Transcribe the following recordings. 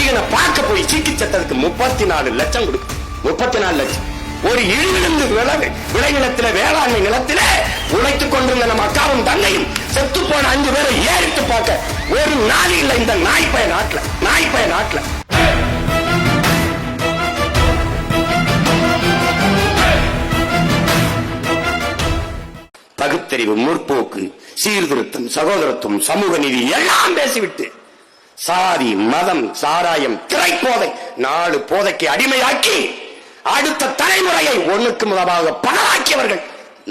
நடிகனை பார்க்க போய் சீக்கி சட்டத்துக்கு முப்பத்தி நாலு லட்சம் கொடுக்கும் முப்பத்தி நாலு லட்சம். ஒரு இழிவிழுந்து விளவு விளைநிலத்தில வேளாண்மை நிலத்தில உழைத்துக் கொண்டிருந்த நம்ம அக்காவும் தங்கையும் செத்து போன அஞ்சு பேரை ஏறிட்டு பார்க்க ஒரு நாள் இல்ல இந்த நாய்ப்பய நாட்டுல நாய்ப்பய நாட்டுல. பகுத்தறிவு முற்போக்கு சீர்திருத்தம் சகோதரத்துவம் சமூக நீதி எல்லாம் பேசிவிட்டு சாதி மதம் சாராயம் திரைப்போதை நாலு போதைக்கு அடிமையாக்கி அடுத்த தலைமுறையை ஒண்ணுக்கு முதலாக பணமாக்கியவர்கள்.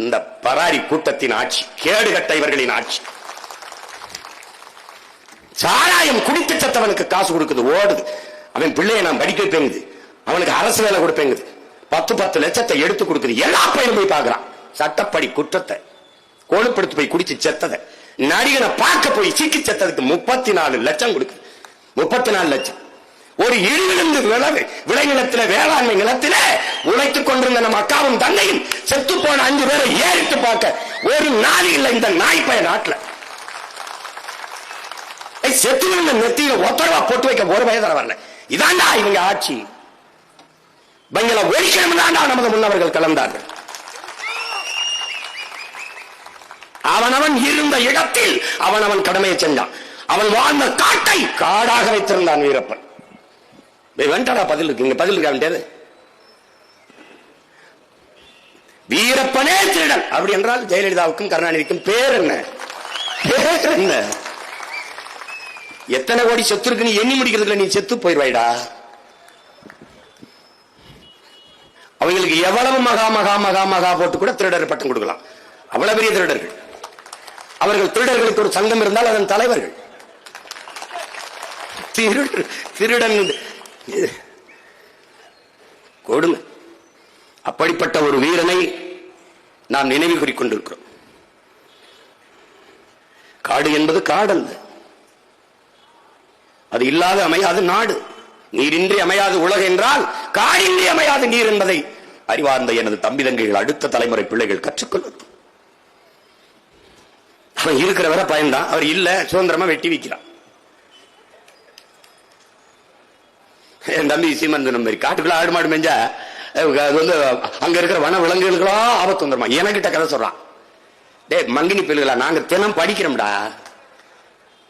இந்த பராரி கூட்டத்தின் ஆட்சி கேடுகட்ட இவர்களின் ஆட்சி. சாராயம் குடித்து சத்தவனுக்கு காசு கொடுக்குது ஓடுது. அவன் பிள்ளையை நான் படிக்க வைப்பேங்குது. அவனுக்கு அரசு வேலை கொடுப்பேங்குது. பத்து பத்து லட்சத்தை எடுத்து கொடுக்குது. எல்லா பையனும் போய் பார்க்கிறான். சட்டப்படி குற்றத்தை கோழுப்படுத்து போய் குடிச்சு செத்ததை. நடிகனை பார்க்க போய் சீக்கி செத்ததுக்கு முப்பத்தி நாலு லட்சம் கொடுக்குது. முப்பத்தி நாலு லட்சம். ஒரு இழிவிழுந்து விளவு விளைநிலத்தில வேளாண்மை நிலத்தில உழைத்துக் கொண்டிருந்த நம்ம அக்காவும் தந்தையும் செத்து போன அஞ்சு பேரை ஏறிட்டு பார்க்க ஒரு நாள் இல்லை இந்த நாய்ப்பய நாட்டுல. செத்து விழுந்த நெத்தியில ஒத்தரவா போட்டு வைக்க ஒரு வயதர வரல. இதாண்டா இவங்க ஆட்சி. இவங்களை ஒழிக்கணும் தாண்டா நமது முன்னவர்கள் கலந்தார்கள். அவனவன் இருந்த இடத்தில் அவனவன் கடமையை செஞ்சான். அவன் வாழ்ந்த காட்டை காடாக வைத்திருந்தான் வீரப்பன். வேண்டாடா வந்துட்டாடா பதில் இருக்கு. இங்க பதில் வேண்டியது வீரப்பனே திருடன். அப்படி என்றால் ஜெயலலிதாவுக்கும் கருணாநிதிக்கும் பேர் என்ன? பேர் என்ன? எத்தனை கோடி சொத்து இருக்கு நீ எண்ணி முடிக்கிறதுல நீ செத்து போயிடுவாய்டா அவங்களுக்கு எவ்வளவு மகா மகா மகா மகா போட்டு கூட திருடர் பட்டம் கொடுக்கலாம். அவ்வளவு பெரிய திருடர்கள். அவர்கள் திருடர்களுக்கு ஒரு சங்கம் இருந்தால் அதன் தலைவர்கள். திருடன் கொடுமை. அப்படிப்பட்ட ஒரு வீரனை நாம் நினைவு கூறிக்கொண்டிருக்கிறோம். காடு என்பது காடல்ல அது இல்லாத அமையாது நாடு. நீரின்றி அமையாது உலக என்றால் காடின்றி அமையாது நீர் என்பதை அறிவார்ந்த எனது தம்பி தங்கைகள் அடுத்த தலைமுறை பிள்ளைகள் கற்றுக்கொள்ளும் அவன் இருக்கிறவரை பயந்தான். பயன்தான் அவர் இல்ல சுதந்திரமா வெட்டி வைக்கிறான். என் தம்பி சீமந்தன் மாதிரி காட்டுக்குள்ள ஆடு மாடு மேஞ்சா அது வந்து அங்க இருக்கிற வன விலங்குகளுக்கெல்லாம் ஆபத்து வந்துருமா? எனக்கிட்ட கதை சொல்றான். டேய் மங்கினி பிள்ளைகளா நாங்க தினம் படிக்கிறோம்டா.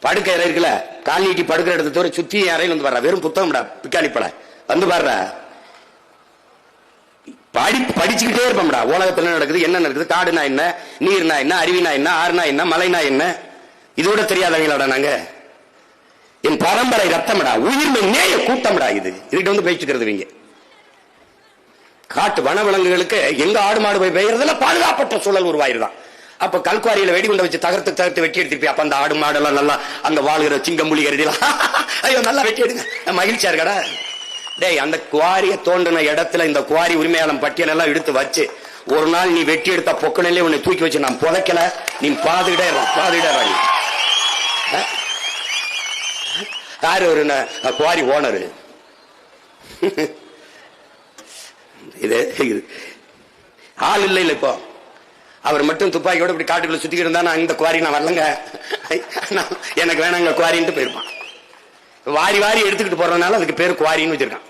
படுக்க அறை இருக்குல்ல கால் நீட்டி படுக்கிற இடத்த தவிர சுத்தி யாரையும் வந்து பாரு வெறும் புத்தகம்டா பிக்காளி பழ வந்து பாடுற படி படிச்சுக்கிட்டே இருப்போம்டா. உலகத்தில் என்ன நடக்குது? என்ன நடக்குது? காடுனா என்ன? நீர்னா என்ன? அருவினா என்ன? ஆறுனா என்ன? மலைனா என்ன? இதோட தெரியாதவங்களாடா நாங்க. என் பரம்பரை ரத்தம்டா. உயிர்மை நேய கூட்டம்டா இது. இதுகிட்ட வந்து பேச்சுக்கிறது இவங்க. காட்டு வனவிலங்குகளுக்கு எங்க ஆடு மாடு போய் பெய்யறதுல பாதுகாப்பற்ற சூழல் உருவாயிருதான் அப்ப கல்குவாரியில வெடிகுண்டை வச்சு தகர்த்து தகர்த்து வெட்டி எடுத்துருப்பி அப்ப அந்த ஆடு மாடெல்லாம் நல்லா அங்க வாழ்கிற சிங்கம் புலி கருதிலாம் ஐயோ நல்லா வெட்டி எடுங்க. மகிழ்ச்சியா இருக்கடா. டேய் அந்த குவாரியை தோண்டின இடத்துல இந்த குவாரி உரிமையாளன் பட்டியல் எல்லாம் எடுத்து வச்சு ஒரு நாள் நீ வெட்டி எடுத்த பொக்கனிலே உன்னை தூக்கி வச்சு நான் புதைக்கல. நீ பாதுகிட்டே பாதுகிட்டே நீ. ஆ? யாரு ஒரு குவாரி ஓனரு? இது இது ஆள் இல்லை இல்லை இப்போ. அவர் மட்டும் துப்பாக்கியோட இப்படி காட்டுக்குள்ள சுத்திக்கிட்டு இருந்தா நான் இந்த குவாரி நான் வரலங்க. நான் எனக்கு வேணாங்க குவாரின்ட்டு போயிருப்பான். வாரி வாரி எடுத்துக்கிட்டு போறதுனால அதுக்கு பேர் குவாரின்னு வச்சிருக்கான்.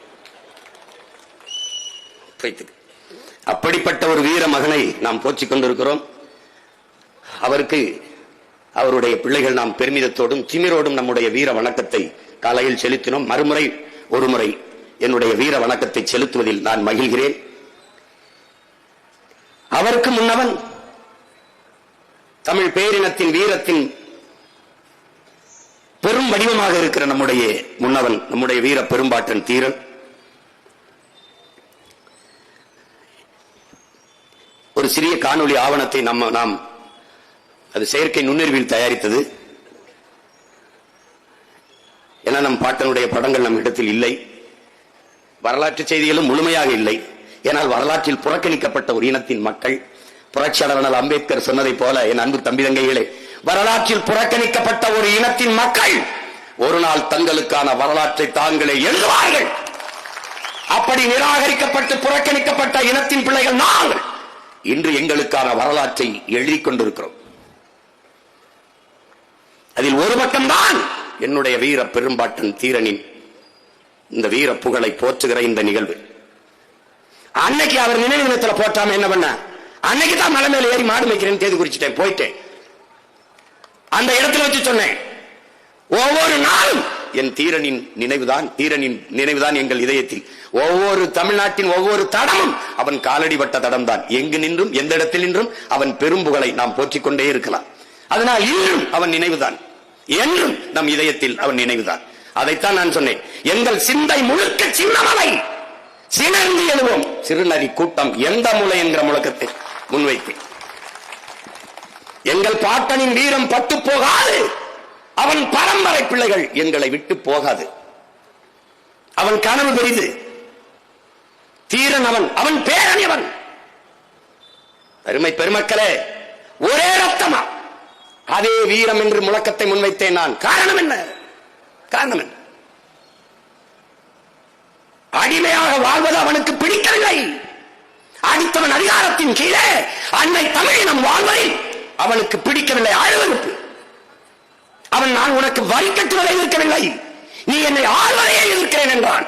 போய்த்துக்கு. அப்படிப்பட்ட ஒரு வீர மகனை நாம் போற்றிக் கொண்டிருக்கிறோம். அவருக்கு அவருடைய பிள்ளைகள் நாம் பெருமிதத்தோடும் திமிரோடும் நம்முடைய வீர வணக்கத்தை காலையில் செலுத்தினோம். மறுமுறை ஒருமுறை என்னுடைய வீர வணக்கத்தை செலுத்துவதில் நான் மகிழ்கிறேன். அவருக்கு முன்னவன் தமிழ் பேரினத்தின் வீரத்தின் பெரும் வடிவமாக இருக்கிற நம்முடைய முன்னவன் நம்முடைய வீர பெரும்பாட்டன் தீரன். ஒரு சிறிய காணொளி ஆவணத்தை நம்ம நாம் அது செயற்கை நுண்ணறிவில் தயாரித்தது. ஏன்னா நம் பாட்டனுடைய படங்கள் நம் இடத்தில் இல்லை. வரலாற்று செய்திகளும் முழுமையாக இல்லை. ஏனால் வரலாற்றில் புறக்கணிக்கப்பட்ட ஒரு இனத்தின் மக்கள் புரட்சியாளர் அம்பேத்கர் சொன்னதைப் போல என் அன்பு தம்பி தங்கைகளே வரலாற்றில் புறக்கணிக்கப்பட்ட ஒரு இனத்தின் மக்கள் ஒரு நாள் தங்களுக்கான வரலாற்றை தாங்களே எழுதுவார்கள். அப்படி நிராகரிக்கப்பட்டு புறக்கணிக்கப்பட்ட இனத்தின் பிள்ளைகள் நாங்கள். இன்று எங்களுக்கான வரலாற்றை எழுதிக் கொண்டிருக்கிறோம். அதில் ஒரு பக்கம்தான் என்னுடைய வீர பெரும்பாட்டன் தீரனின் இந்த வீர புகழை போற்றுகிற இந்த நிகழ்வு. அன்னைக்கு அவர் நினைவு தினத்துல போட்டாம என்ன பண்ண? அன்னைக்கு தான் மலை மேல ஏறி மாடு மேய்க்கிறேன்னு தேதி குறிச்சிட்டேன் போயிட்டேன். அந்த இடத்துல வச்சு சொன்னேன் ஒவ்வொரு நாளும் என் தீரனின் நினைவுதான் தீரனின் நினைவுதான் எங்கள் இதயத்தில். ஒவ்வொரு தமிழ்நாட்டின் ஒவ்வொரு தடமும் அவன் காலடிபட்ட தடம் தான் எங்கு நின்றும் எந்த இடத்தில் நின்றும் அவன் பெரும்புகளை நாம் போற்றிக் கொண்டே இருக்கலாம். அதனால் இன்றும் அவன் நினைவுதான். என்றும் நம் இதயத்தில் அவன் நினைவுதான். அதைத்தான் நான் சொன்னேன். எங்கள் சிந்தை முழுக்க சின்னமலை. சினர்ந்து எழுவோம். சிறுநரி கூட்டம் எந்த முளை என்கிற முழக்கத்தை முன்வைத்தேன். எங்கள் பாட்டனின் வீரம் பட்டு போகாது. அவன் பரம்பரை பிள்ளைகள் எங்களை விட்டு போகாது. அவன் கனவு பெரிது. தீரன் அவன் அவன் பேரன் அவன் பெருமை பெருமக்களே ஒரே ரத்தமா? அதே வீரம் என்று முழக்கத்தை முன்வைத்தேன் நான். காரணம் என்ன? காரணம் என்ன? அடிமையாக வாழ்வது அவனுக்கு பிடிக்கவில்லை. அடித்தவன் அதிகாரத்தின் கீழே அன்னை தமிழினம் வாழ்வதில் அவனுக்கு பிடிக்கவில்லை. அழுவறுப்பு அவன் நான் உனக்கு வரி கட்டுவதை எதிர்க்கவில்லை நீ என்னை ஆழ்வதையே எதிர்க்கிறேன் என்றான்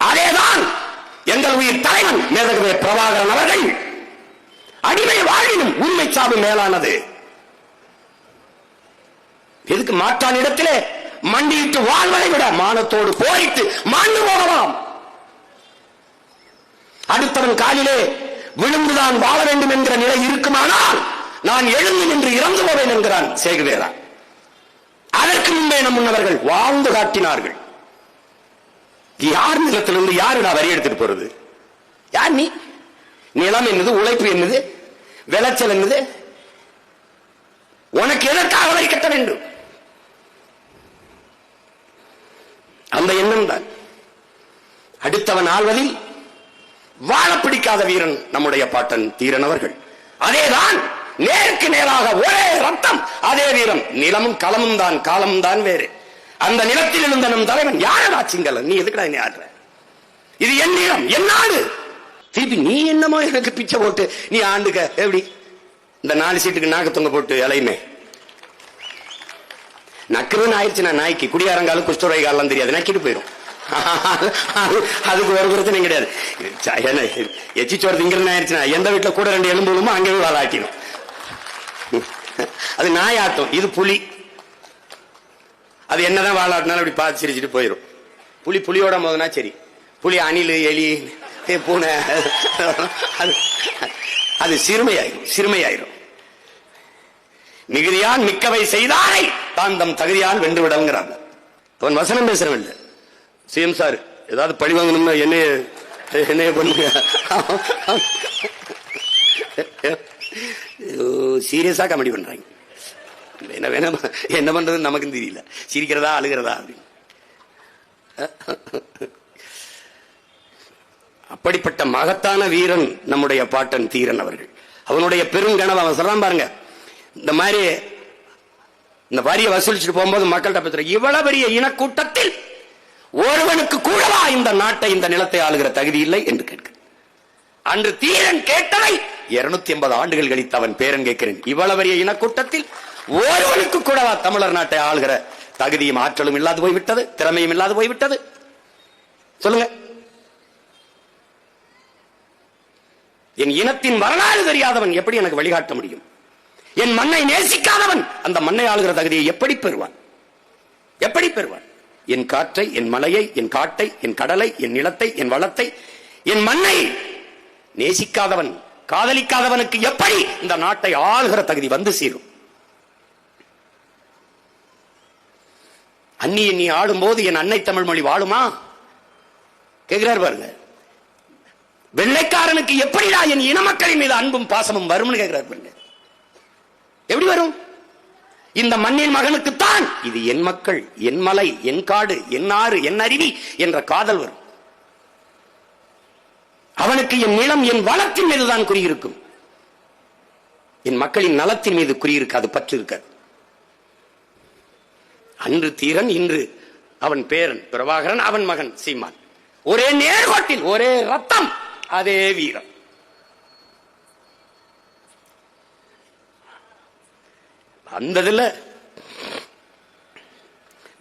அதேதான் எங்கள் உயிர் தலைவன் மேதகவே பிரபாகரன் அவர்கள். அடிமை வாழ்வினும் உண்மை சாவு மேலானது. எதுக்கு மாற்றான் இடத்திலே? மண்டியிட்டு வாழ்வதை விட மானத்தோடு போரிட்டு மாண்டு போகலாம். அடுத்தவன் காலிலே விழுந்துதான் வாழ வேண்டும் என்கிற நிலை இருக்குமானால் நான் எழுந்து நின்று இறந்து போவேன் என்கிறான் சேகுவேரா அதற்கு முன்பே நம் முன்னவர்கள் வாழ்ந்து காட்டினார்கள். யார் நிலத்திலிருந்து யாருடா வரி எடுத்துட்டு போறது? யார் நீ? நிலம் என்னது உழைப்பு என்னது விளைச்சல் என்னது? உனக்கு எதற்காக வரை கட்ட வேண்டும்? அந்த எண்ணம் தான். அடுத்தவன் ஆழ்வதில் வாழ பிடிக்காத வீரன் நம்முடைய பாட்டன் தீரன் அவர்கள். அதேதான் நேருக்கு நேராக ஒரே ரத்தம் அதே வீரம். நிலமும் களமும் தான் காலமும் தான் வேறு. அந்த நிலத்தில் இருந்த நம் தலைவன் யாரடா சிங்களன் நீ எதுக்கடா நீ ஆடுற? இது என் நிலம் என் நாடு. திருப்பி நீ என்னமோ எனக்கு பிச்சை போட்டு நீ ஆண்டுக்க. எப்படி? இந்த நாலு சீட்டுக்கு நாகத்தொங்க போட்டு இலையுமே. நக்குன்னு ஆயிடுச்சுன்னா நாய்க்கு குடியாரங்காலும் குஷ்டரோகி காலம் தெரியாது. நக்கிட்டு போயிடும் அதுக்கு ஒரு பிரச்சனை கிடையாது. என்ன எச்சி சோறு திங்கிறது ஆயிடுச்சுன்னா எந்த வீட்டில் கூட ரெண்டு எலும்பு அங்கே போய் வாழாட்டிடும் அது நாய் ஆட்டம் இது புலி. அது என்னதான் வாழாட்டினாலும் அப்படி பார்த்து சிரிச்சிட்டு போயிடும் புலி புலியோட மோதுனா சரி. புலி அணில் எலி ஏ, பூனை. அது அது சிறுமையாயிரும் சிறுமையாயிரும். மிகுதியான் மிக்கவை செய்தாரை. தான் தம் தகுதியான் வென்று விடங்கிறாங்க அவன் வசனம் பேசுறவன் இல்லை சிஎம் சார் ஏதாவது பழி வாங்கணும்னா என்னைய என்னைய பண்ணுங்க. சீரியஸா காமெடி பண்றாங்க. என்ன வேணா என்ன பண்றது நமக்கும் தெரியல. சிரிக்கிறதா அழுகிறதா அப்படின்னு. அப்படிப்பட்ட மகத்தான வீரன் நம்முடைய பாட்டன் தீரன் அவர்கள். அவனுடைய பெருங்கனவு அவன் சொல்றான் பாருங்க இந்த மாதிரி இந்த வரியை வசூலிச்சுட்டு போகும்போது மக்கள்கிட்ட பேசுற இவ்வளவு பெரிய இனக்கூட்டத்தில் ஒருவனுக்கு கூடவா இந்த நாட்டை இந்த நிலத்தை ஆளுகிற தகுதி இல்லை என்று கேட்க. அன்று தீரன் கேட்டவை இருநூத்தி எண்பது ஆண்டுகள் கழித்து அவன் பேரன் கேட்கிறேன். இவ்வளவு பெரிய இனக்கூட்டத்தில் ஒருவனுக்கு கூடவா தமிழர் நாட்டை ஆளுகிற தகுதியும் ஆற்றலும் இல்லாது போய்விட்டது திறமையும் இல்லாது போய்விட்டது? சொல்லுங்க. என் இனத்தின் வரலாறு தெரியாதவன் எப்படி எனக்கு வழிகாட்ட முடியும்? என் மண்ணை நேசிக்காதவன் அந்த மண்ணை ஆளுகிற தகுதியை எப்படி பெறுவான்? எப்படி பெறுவான்? என் காற்றை என் மலையை என் காட்டை என் கடலை என் நிலத்தை என் வளத்தை என் மண்ணை நேசிக்காதவன் காதலிக்காதவனுக்கு எப்படி இந்த நாட்டை ஆளுகிற தகுதி வந்து சேரும்? அந்நிய நீ ஆடும்போது என் அன்னை தமிழ் மொழி வாழுமா? கேட்கிறார் பாருங்க. வெள்ளைக்காரனுக்கு எப்படிடா என் இன மக்களின் மீது அன்பும் பாசமும் வரும்னு கேட்கிறார் பாருங்க எப்படி வரும்? இந்த மண்ணின் மகனுக்குத்தான் இது என் மக்கள் என் மலை என் காடு என் ஆறு என் அருவி என்ற காதல் வரும். அவனுக்கு என் நிலம் என் வளத்தின் மீதுதான் குறியிருக்கும் என் மக்களின் நலத்தின் மீது குறியிருக்காது பற்று இருக்காது அன்று தீரன் இன்று அவன் பேரன் பிரபாகரன் அவன் மகன் சீமான். ஒரே நேர்கோட்டில் ஒரே ரத்தம். அதே வீரம் அந்த இதுல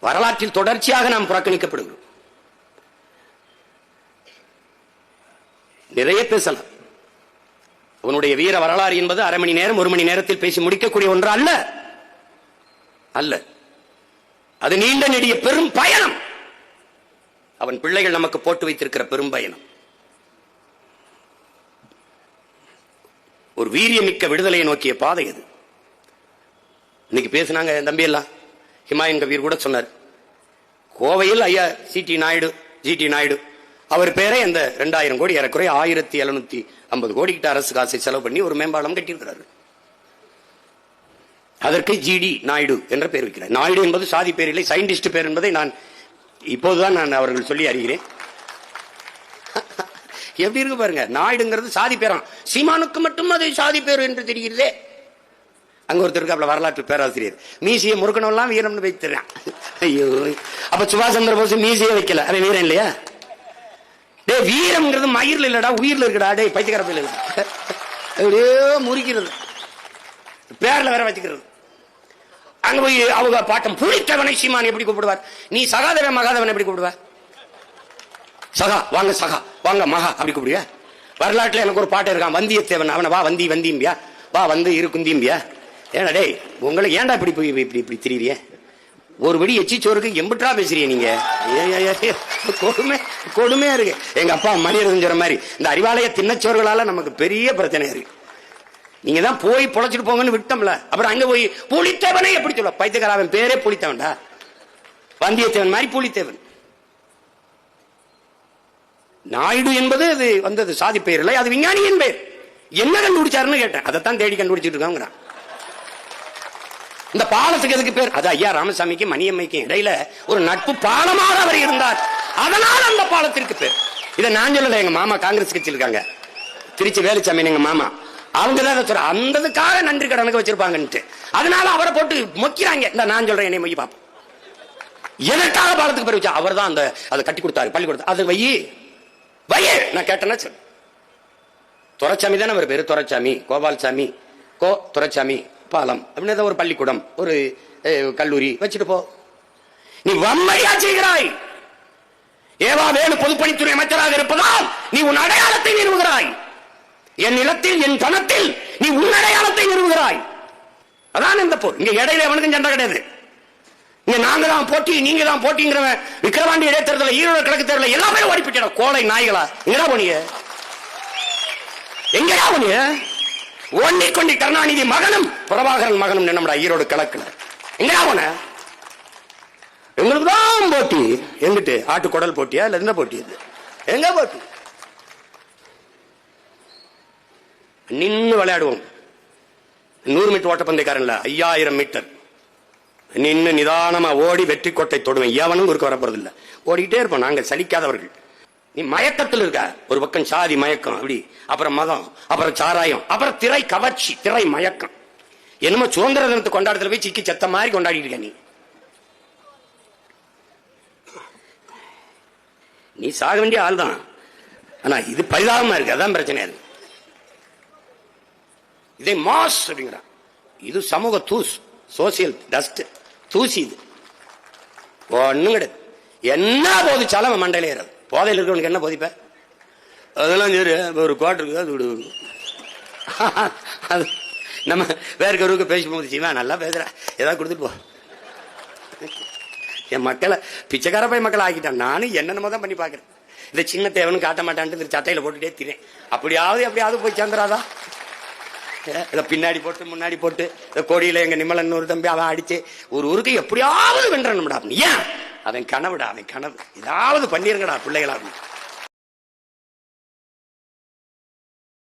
வரலாற்றில் தொடர்ச்சியாக நாம் புறக்கணிக்கப்படுகிறோம் நிறைய பேசலாம் அவனுடைய வீர வரலாறு என்பது அரை மணி நேரம் ஒரு மணி நேரத்தில் பேசி முடிக்கக்கூடிய ஒன்று அல்ல அல்ல அது நீண்ட நெடிய பெரும் பயணம் அவன் பிள்ளைகள் நமக்கு போட்டு வைத்திருக்கிற பெரும் பயணம் ஒரு வீரியமிக்க விடுதலையை நோக்கிய பாதை அது. இன்னைக்கு பேசினாங்க என் தம்பி எல்லாம். ஹிமாயன் கபீர் கூட சொன்னார். கோவையில் ஐயா சிடி நாயுடு ஜிடி நாயுடு அவர் பேரை அந்த ரெண்டாயிரம் கோடி ஏறக்குறைய ஆயிரத்தி எழுநூத்தி ஐம்பது கோடி கிட்ட அரசு காசை செலவு பண்ணி ஒரு மேம்பாலம் கட்டியிருக்கிறாரு. அதற்கு ஜிடி நாயுடு என்ற பெயர் வைக்கிறார். நாயுடு என்பது சாதி பேர் இல்லை சயின்டிஸ்ட் பேர் என்பதை நான் இப்போதுதான் நான் அவர்கள் சொல்லி அறிகிறேன். எப்படி இருக்கு பாருங்க? நாயுடுங்கிறது சாதி பேராம் சீமானுக்கு மட்டும் அது சாதி பேர் என்று தெரிகிறதே. அங்க ஒருத்தர் அப்படி வரலாற்று பேராசிரியர். மீசிய முறுக்கணம்லாம் வீரம்னு வைத்துறான் ஐயோ. அப்ப சுபாஷ் சந்திர போஸ் மீசிய வைக்கல. அவன் வீரன் இல்லையா? டே வீரம்ங்கிறது மயிர்ல இல்லடா உயிர்ல இருக்கடா. டே பைத்தியக்காரப்பில் பிள்ளை அப்படியே முறிக்கிறது. பேர்ல வேற வச்சுக்கிறது. அங்க போய் அவங்க பாட்டம் புளித்தவனை சீமான் எப்படி கூப்பிடுவார்? நீ சகாதவன் மகாதவன் எப்படி கூப்பிடுவார்? சகா வாங்க சகா வாங்க மகா அப்படி கூப்பிடுங்க வரலாற்றுல எனக்கு ஒரு பாட்டு இருக்கான் வந்தியத்தேவன். அவனை வா வந்தி வந்தியம்பியா? வா வந்து இருக்குந்தியம்பியா ஏன்னா டேய் உங்களை ஏன்டா இப்படி போய் இப்படி இப்படி திரியிறிய? ஒரு படி எச்சி சோறுக்கு எம்பிட்டா பேசுறீங்க நீங்க? கொடுமை கொடுமையா இருக்கு. எங்க அப்பா மணியரசன் சொல்ற மாதிரி இந்த அறிவாலய தின்னச்சோர்களால நமக்கு பெரிய பிரச்சனை இருக்கு. நீங்க தான் போய் பொழைச்சிட்டு போங்கன்னு விட்டோம்ல. அப்புறம் அங்க போய் புலித்தேவனை எப்படி சொல்ல? பைத்தியக்காரன் பேரே புலித்தேவன்டா. வந்தியத்தேவன் மாதிரி புலித்தேவன். நாயுடு என்பது அது வந்தது சாதி பெயர் இல்லை அது விஞ்ஞானியின் பெயர். என்ன கண்டுபிடிச்சாருன்னு கேட்டேன். அதைத்தான் தேடி கண்டுபிடிச்சிட்டு இருக்காங்கிறான். இந்த பாலத்துக்கு எதுக்கு பேர்? அது ஐயா ராமசாமிக்கு மணியம்மைக்கும் இடையில ஒரு நட்பு பாலமாக அவர் இருந்தார். அதனால் அந்த பாலத்திற்கு பேர். இதை நான் சொல்லல எங்க மாமா காங்கிரஸ் கட்சியில் இருக்காங்க. திருச்சி வேலுச்சாமி எங்க மாமா. அவங்க தான் அந்ததுக்காக நன்றி கடனுக்கு வச்சிருப்பாங்கன்ட்டு. அதனால அவரை போட்டு மொக்கிறாங்க. இந்த நான் சொல்றேன் என்னை மொய் பார்ப்போம் எதற்காக பாலத்துக்கு பேர் வச்சா? அவர் தான் அந்த அதை கட்டி கொடுத்தாரு பள்ளிக்கூடத்தை அது வை வை நான் கேட்டேன்னா சொல்லு. துரைச்சாமி தானே அவர் பேரு? துரைச்சாமி கோபால்சாமி கோ துரைச்சாமி பாலம் அப்படின்னு ஏதோ ஒரு பள்ளிக்கூடம் ஒரு கல்லூரி. வச்சுட்டு போ. நீ வம்மையா செய்கிறாய்! ஏவா வேணு பொதுப்பணித்துறை அமைச்சராக இருப்பதால் நீ உன் அடையாளத்தை நிறுவுகிறாய். என் நிலத்தில் என் பணத்தில் நீ உன் அடையாளத்தை நிறுவுகிறாய். அதான் இந்த போர். இங்க இடையில எவனுக்கும் சண்டை கிடையாது. இங்க நாங்க தான் போட்டி நீங்க தான் போட்டிங்கிறவன் விக்கிரவாண்டி இடைத்தேர்தல ஈரோடு கிழக்கு தேர்தல எல்லாமே ஓடி போயிட்டா கோலை நாய்களா? எங்கடா போனீங்க? எங்கடா போனீங்க? ஒன்னிக்கொண்டி கருணாநிதி மகனும் பிரபாகரன் மகனும் நம்மடா ஈரோடு கிழக்குல. எங்கடா போன? எங்களுக்கு தான் போட்டி. எங்கிட்டு? ஆட்டு குடல் போட்டியா? இல்ல என்ன போட்டி இது? எங்க போட்டி? நின்று விளையாடுவோம். நூறு மீட்டர் ஓட்டப்பந்தயக்காரன்ல ஐயாயிரம் மீட்டர். நின்று நிதானமாக ஓடி வெற்றி கோட்டை தொடுவேன். எவனும் குறுக்க வரப்போறது இல்லை ஓடிக்கிட்டே இருப்போம். நாங்கள் சலிக்காதவர்கள். நீ மயக்கத்தில் இருக்க. ஒரு பக்கம் சாதி மயக்கம் அப்படி. அப்புறம் மதம் அப்புறம் சாராயம் அப்புறம் திரை கவர்ச்சி திரை மயக்கம். என்னமோ சுதந்திர தினத்தை கொண்டாடத்துல போய் சிக்கி செத்த மாதிரி கொண்டாடிட்டு இருக்க நீ. நீ சாக வேண்டிய ஆள் தான். ஆனா இது பரிதாபமா இருக்கு. அதான் பிரச்சனை அது. இதை மாஸ் அப்படிங்கிறான். இது சமூக தூஸ். சோசியல் டஸ்ட் தூசி இது. ஒண்ணும் கிடையாது என்ன போதிச்சாலும் அவன் மண்டையில ஏறாது போதையில் இருக்கிறவனுக்கு என்ன போதிப்ப? அதெல்லாம் சரி ஒரு குவார்டர் இருக்குது அது விடு. அது நம்ம வேற கருவுக்கு பேசும்போது சிவா நல்லா பேசுற ஏதாவது கொடுத்துட்டு போ. என் மக்களை பிச்சைக்கார போய் மக்களை ஆக்கிட்டான். நானும் என்னென்னமோ தான் பண்ணி பார்க்குறேன். இந்த சின்ன தேவனும் காட்ட மாட்டான்ட்டு இந்த சட்டையில போட்டுட்டே திரேன் அப்படியாவது எப்படியாவது போய் சேர்ந்துராதா இதை பின்னாடி போட்டு முன்னாடி போட்டு இந்த கோடியில எங்க நிம்மலன் ஒரு தம்பி அவன் அடிச்சு ஒரு ஊருக்கு எப்படியாவது வென்றணும்டா ஏன்? அவன் கனவுடா அவன் கனவு. ஏதாவது பண்ணிருங்கடா பிள்ளைகளா அப்படின்னு